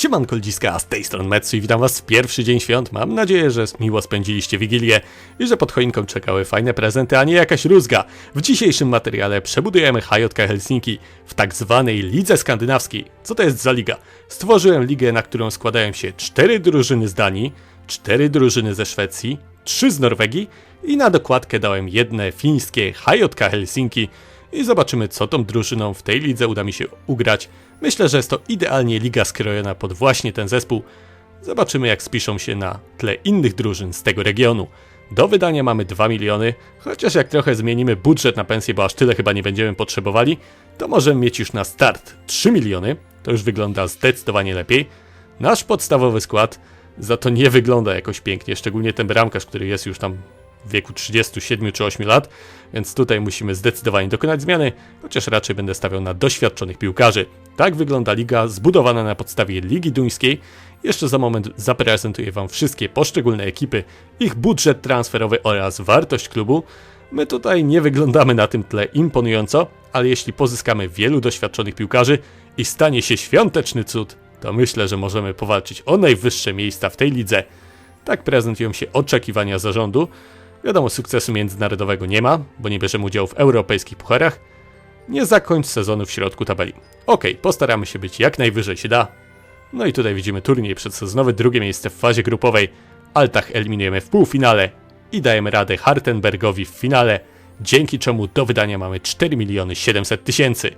Siemanko ludziska, z tej strony Metsu i witam was w pierwszy dzień świąt. Mam nadzieję, że miło spędziliście Wigilię i że pod choinką czekały fajne prezenty, a nie jakaś rózga. W dzisiejszym materiale przebudujemy HJK Helsinki w tak zwanej Lidze Skandynawskiej. Co to jest za liga? Stworzyłem ligę, na którą składają się cztery drużyny z Danii, cztery drużyny ze Szwecji, trzy z Norwegii i na dokładkę dałem jedne fińskie HJK Helsinki i zobaczymy co tą drużyną w tej lidze uda mi się ugrać. Myślę, że jest to idealnie liga skrojona pod właśnie ten zespół. Zobaczymy jak spiszą się na tle innych drużyn z tego regionu. Do wydania mamy 2 miliony, chociaż jak trochę zmienimy budżet na pensję, bo aż tyle chyba nie będziemy potrzebowali, to możemy mieć już na start 3 miliony. To już wygląda zdecydowanie lepiej. Nasz podstawowy skład za to nie wygląda jakoś pięknie, szczególnie ten bramkarz, który jest już tam w wieku 37 czy 8 lat, więc tutaj musimy zdecydowanie dokonać zmiany, chociaż raczej będę stawiał na doświadczonych piłkarzy. Tak wygląda liga zbudowana na podstawie Ligi Duńskiej. Jeszcze za moment zaprezentuję Wam wszystkie poszczególne ekipy, ich budżet transferowy oraz wartość klubu. My tutaj nie wyglądamy na tym tle imponująco, ale jeśli pozyskamy wielu doświadczonych piłkarzy i stanie się świąteczny cud, to myślę, że możemy powalczyć o najwyższe miejsca w tej lidze. Tak prezentują się oczekiwania zarządu. Wiadomo, sukcesu międzynarodowego nie ma, bo nie bierzemy udziału w europejskich pucharach. Nie zakończ sezonu w środku tabeli. Ok, postaramy się być jak najwyżej się da. No i tutaj widzimy turniej przedsezonowy, drugie miejsce w fazie grupowej. Altach eliminujemy w półfinale i dajemy radę Hartenbergowi w finale, dzięki czemu do wydania mamy 4 miliony 700 tysięcy.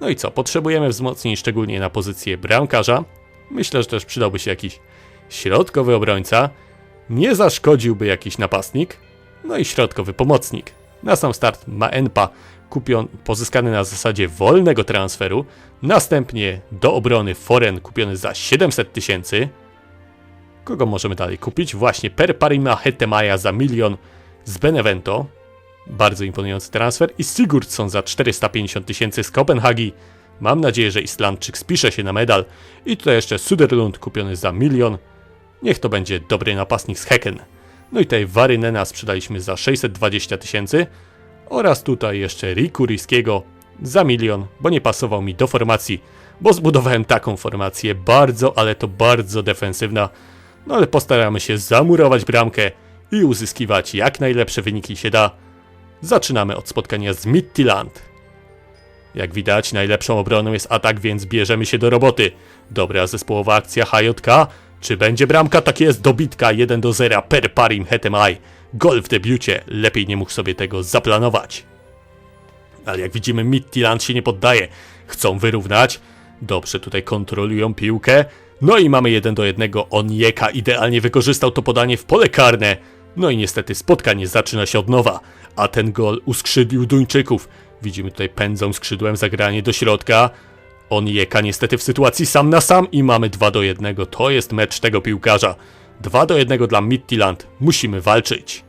No i co, potrzebujemy wzmocnień szczególnie na pozycję bramkarza. Myślę, że też przydałby się jakiś środkowy obrońca. Nie zaszkodziłby jakiś napastnik. No i środkowy pomocnik. Na sam start ma Enpa kupion, pozyskany na zasadzie wolnego transferu. Następnie do obrony Foren kupiony za 700 tysięcy. Kogo możemy dalej kupić? Właśnie Per Parima Hetemaja za milion z Benevento. Bardzo imponujący transfer. I Sigurdsson za 450 tysięcy z Kopenhagi. Mam nadzieję, że Islandczyk spisze się na medal. I tutaj jeszcze Suderlund kupiony za milion. Niech to będzie dobry napastnik z Hecken. No i tutaj Warynena sprzedaliśmy za 620 tysięcy. Oraz tutaj jeszcze Riku Riskiego za milion, bo nie pasował mi do formacji. Bo zbudowałem taką formację, bardzo, ale to bardzo defensywna. No ale postaramy się zamurować bramkę i uzyskiwać jak najlepsze wyniki się da. Zaczynamy od spotkania z Midtjylland. Jak widać, najlepszą obroną jest atak, więc bierzemy się do roboty. Dobra zespołowa akcja HJK. Czy będzie bramka? Tak jest, dobitka 1 do 0 per parim hetemaj. Gol w debiucie, lepiej nie mógł sobie tego zaplanować. Ale jak widzimy, Midtjylland się nie poddaje. Chcą wyrównać. Dobrze tutaj kontrolują piłkę. No i mamy 1 do 1. Onieka idealnie wykorzystał to podanie w pole karne. No i niestety spotkanie zaczyna się od nowa. A ten gol uskrzydlił Duńczyków. Widzimy tutaj pędzą skrzydłem zagranie do środka. Onieka niestety w sytuacji sam na sam i mamy 2 do 1. To jest mecz tego piłkarza. 2 do 1 dla Midtjylland. Musimy walczyć.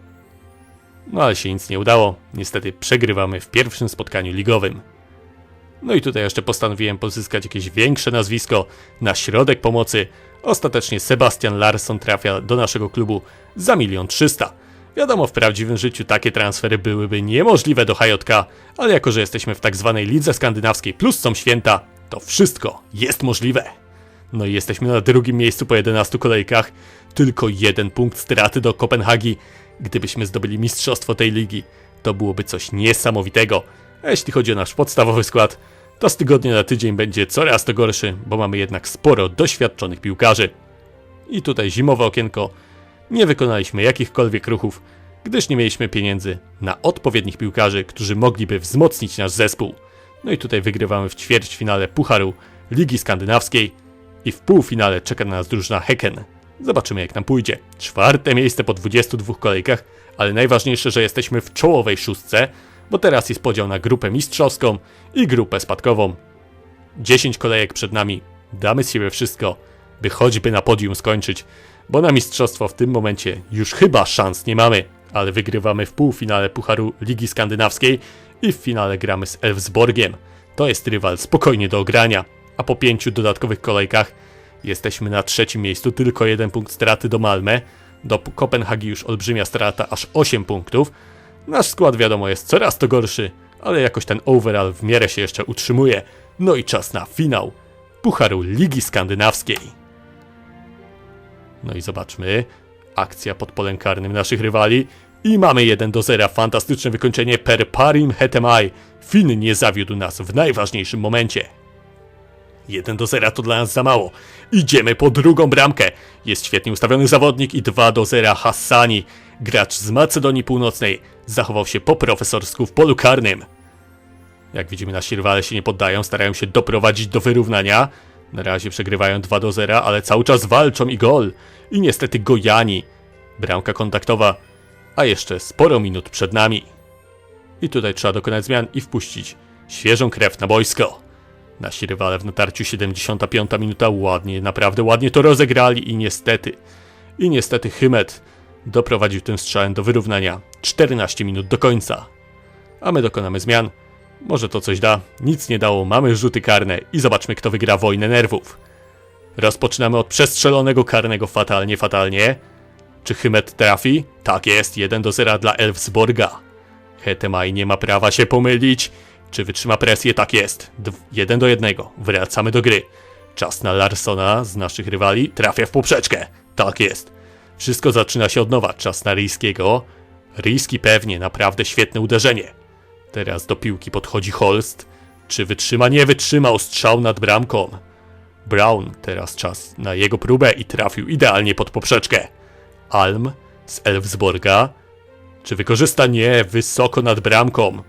No ale się nic nie udało. Niestety przegrywamy w pierwszym spotkaniu ligowym. No i tutaj jeszcze postanowiłem pozyskać jakieś większe nazwisko na środek pomocy. Ostatecznie Sebastian Larsson trafia do naszego klubu za milion trzysta. Wiadomo, w prawdziwym życiu takie transfery byłyby niemożliwe do HJK, ale jako, że jesteśmy w tak zwanej lidze skandynawskiej plus są święta, to wszystko jest możliwe. No i jesteśmy na drugim miejscu po 11 kolejkach. Tylko jeden punkt straty do Kopenhagi. Gdybyśmy zdobyli mistrzostwo tej ligi, to byłoby coś niesamowitego. A jeśli chodzi o nasz podstawowy skład, to z tygodnia na tydzień będzie coraz to gorszy, bo mamy jednak sporo doświadczonych piłkarzy. I tutaj zimowe okienko. Nie wykonaliśmy jakichkolwiek ruchów, gdyż nie mieliśmy pieniędzy na odpowiednich piłkarzy, którzy mogliby wzmocnić nasz zespół. No i tutaj wygrywamy w ćwierćfinale Pucharu Ligi Skandynawskiej i w półfinale czeka na nas drużyna Hecken. Zobaczymy jak nam pójdzie. Czwarte miejsce po 22 kolejkach, ale najważniejsze, że jesteśmy w czołowej szóstce, bo teraz jest podział na grupę mistrzowską i grupę spadkową. 10 kolejek przed nami. Damy z siebie wszystko, by choćby na podium skończyć, bo na mistrzostwo w tym momencie już chyba szans nie mamy, ale wygrywamy w półfinale Pucharu Ligi Skandynawskiej i w finale gramy z Elfsborgiem. To jest rywal spokojnie do ogrania, a po pięciu dodatkowych kolejkach jesteśmy na trzecim miejscu, tylko jeden punkt straty do Malmę. Do Kopenhagi już olbrzymia strata, aż 8 punktów. Nasz skład wiadomo jest coraz to gorszy, ale jakoś ten overall w miarę się jeszcze utrzymuje. No i czas na finał Pucharu Ligi Skandynawskiej. No i zobaczmy. Akcja pod polem karnym naszych rywali. I mamy 1 do 0. Fantastyczne wykończenie per parim hetemai. Finn nie zawiódł nas w najważniejszym momencie. 1 do 0 to dla nas za mało. Idziemy po drugą bramkę. Jest świetnie ustawiony zawodnik i 2 do 0 Hassani. Gracz z Macedonii Północnej zachował się po profesorsku w polu karnym. Jak widzimy, nasi rywale się nie poddają, starają się doprowadzić do wyrównania. Na razie przegrywają 2 do 0, ale cały czas walczą i gol. I niestety Gojani. Bramka kontaktowa, a jeszcze sporo minut przed nami. I tutaj trzeba dokonać zmian i wpuścić świeżą krew na boisko. Nasi rywale w natarciu 75 minuta ładnie, naprawdę ładnie to rozegrali i niestety, i niestety Hymet doprowadził tym strzałem do wyrównania 14 minut do końca. A my dokonamy zmian. Może to coś da, nic nie dało, mamy rzuty karne i zobaczmy kto wygra wojnę nerwów. Rozpoczynamy od przestrzelonego karnego fatalnie, fatalnie. Czy Hymet trafi? Tak jest, 1 do 0 dla Elfsborga. Hetemaj nie ma prawa się pomylić. Czy wytrzyma presję? Tak jest. 1 do 1. Wracamy do gry. Czas na Larsona z naszych rywali. Trafia w poprzeczkę. Tak jest. Wszystko zaczyna się od nowa. Czas na Riskiego. Riski pewnie, naprawdę świetne uderzenie. Teraz do piłki podchodzi Holst. Czy wytrzyma? Nie wytrzymał. Strzał nad bramką. Brown, teraz czas na jego próbę i trafił idealnie pod poprzeczkę. Alm z Elfsborga. Czy wykorzysta? Nie, wysoko nad bramką.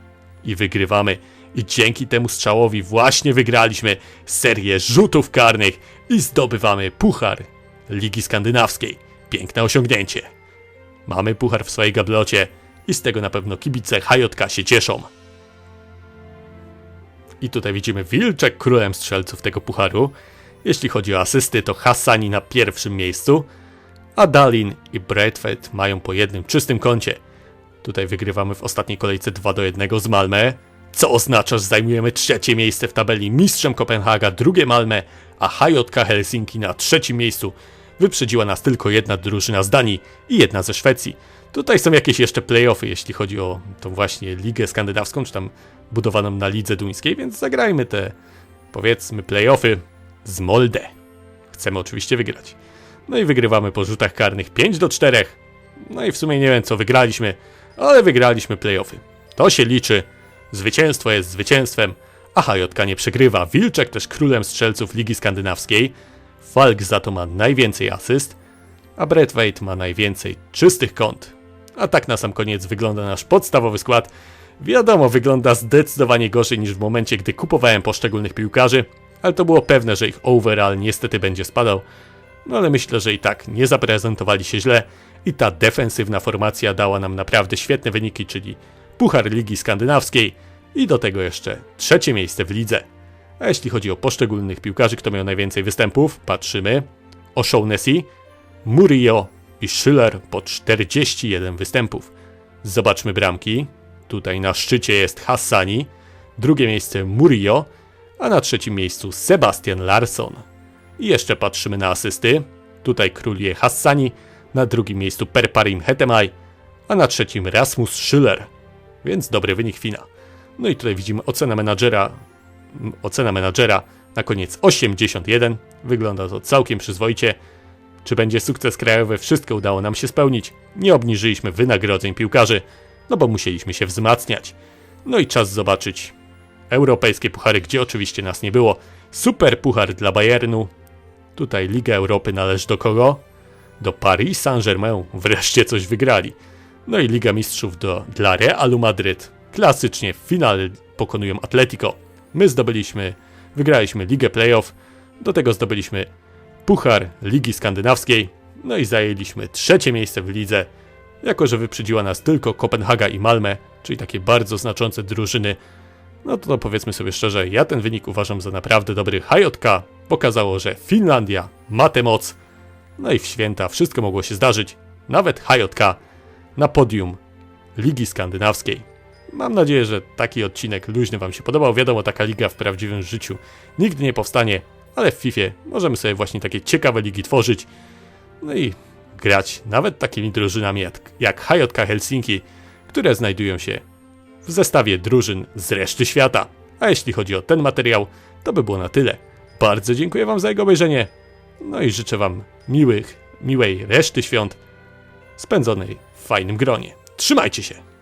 I wygrywamy. I dzięki temu strzałowi właśnie wygraliśmy serię rzutów karnych i zdobywamy puchar Ligi Skandynawskiej. Piękne osiągnięcie. Mamy puchar w swojej gablocie i z tego na pewno kibice HJK się cieszą. I tutaj widzimy Wilczek królem strzelców tego pucharu. Jeśli chodzi o asysty, to Hassani na pierwszym miejscu, a Dalin i Bradford mają po jednym czystym koncie. Tutaj wygrywamy w ostatniej kolejce 2 do 1 z Malmę, co oznacza, że zajmujemy trzecie miejsce w tabeli mistrzem Kopenhaga, drugie Malmę, a HJK Helsinki na trzecim miejscu. Wyprzedziła nas tylko jedna drużyna z Danii i jedna ze Szwecji. Tutaj są jakieś jeszcze playoffy, jeśli chodzi o tą właśnie ligę skandynawską, czy tam budowaną na lidze duńskiej, więc zagrajmy te, powiedzmy, playoffy z Molde. Chcemy oczywiście wygrać. No i wygrywamy po rzutach karnych 5 do 4. No i w sumie nie wiem co wygraliśmy, ale wygraliśmy playoffy. To się liczy. Zwycięstwo jest zwycięstwem, a HJK nie przegrywa. Wilczek też królem strzelców Ligi Skandynawskiej. Falk za to ma najwięcej asyst, a Bradway ma najwięcej czystych kąt. A tak na sam koniec wygląda nasz podstawowy skład. Wiadomo, wygląda zdecydowanie gorzej niż w momencie, gdy kupowałem poszczególnych piłkarzy, ale to było pewne, że ich overall niestety będzie spadał. No ale myślę, że i tak nie zaprezentowali się źle i ta defensywna formacja dała nam naprawdę świetne wyniki, czyli Puchar Ligi Skandynawskiej i do tego jeszcze trzecie miejsce w lidze. A jeśli chodzi o poszczególnych piłkarzy, kto miał najwięcej występów, patrzymy. O'Shaughnessy, Murillo i Schiller po 41 występów. Zobaczmy bramki. Tutaj na szczycie jest Hassani, drugie miejsce Murillo, a na trzecim miejscu Sebastian Larsson. I jeszcze patrzymy na asysty. Tutaj króluje Hassani, na drugim miejscu Perparim Hetemaj, a na trzecim Rasmus Schiller. Więc dobry wynik Fina. No i tutaj widzimy ocena menadżera. Ocena menadżera na koniec 81. Wygląda to całkiem przyzwoicie. Czy będzie sukces krajowy? Wszystko udało nam się spełnić. Nie obniżyliśmy wynagrodzeń piłkarzy, no bo musieliśmy się wzmacniać. No i czas zobaczyć europejskie puchary, gdzie oczywiście nas nie było. Super puchar dla Bayernu. Tutaj Liga Europy należy do kogo? Do Paris Saint-Germain. Wreszcie coś wygrali. No i Liga Mistrzów do, dla Realu Madryt. Klasycznie w finale pokonują Atletico. My zdobyliśmy, wygraliśmy Ligę Playoff. Do tego zdobyliśmy Puchar Ligi Skandynawskiej. No i zajęliśmy trzecie miejsce w lidze. Jako, że wyprzedziła nas tylko Kopenhaga i Malmę, czyli takie bardzo znaczące drużyny, no to powiedzmy sobie szczerze, ja ten wynik uważam za naprawdę dobry. HJK pokazało, że Finlandia ma tę moc. No i w święta wszystko mogło się zdarzyć. Nawet HJK na podium Ligi Skandynawskiej. Mam nadzieję, że taki odcinek luźny Wam się podobał. Wiadomo, taka liga w prawdziwym życiu nigdy nie powstanie, ale w FIFA możemy sobie właśnie takie ciekawe ligi tworzyć. No i grać nawet takimi drużynami jak, jak HJK Helsinki, które znajdują się w zestawie drużyn z reszty świata. A jeśli chodzi o ten materiał, to by było na tyle. Bardzo dziękuję wam za jego obejrzenie. No i życzę wam miłych, miłej reszty świąt spędzonej w fajnym gronie. Trzymajcie się!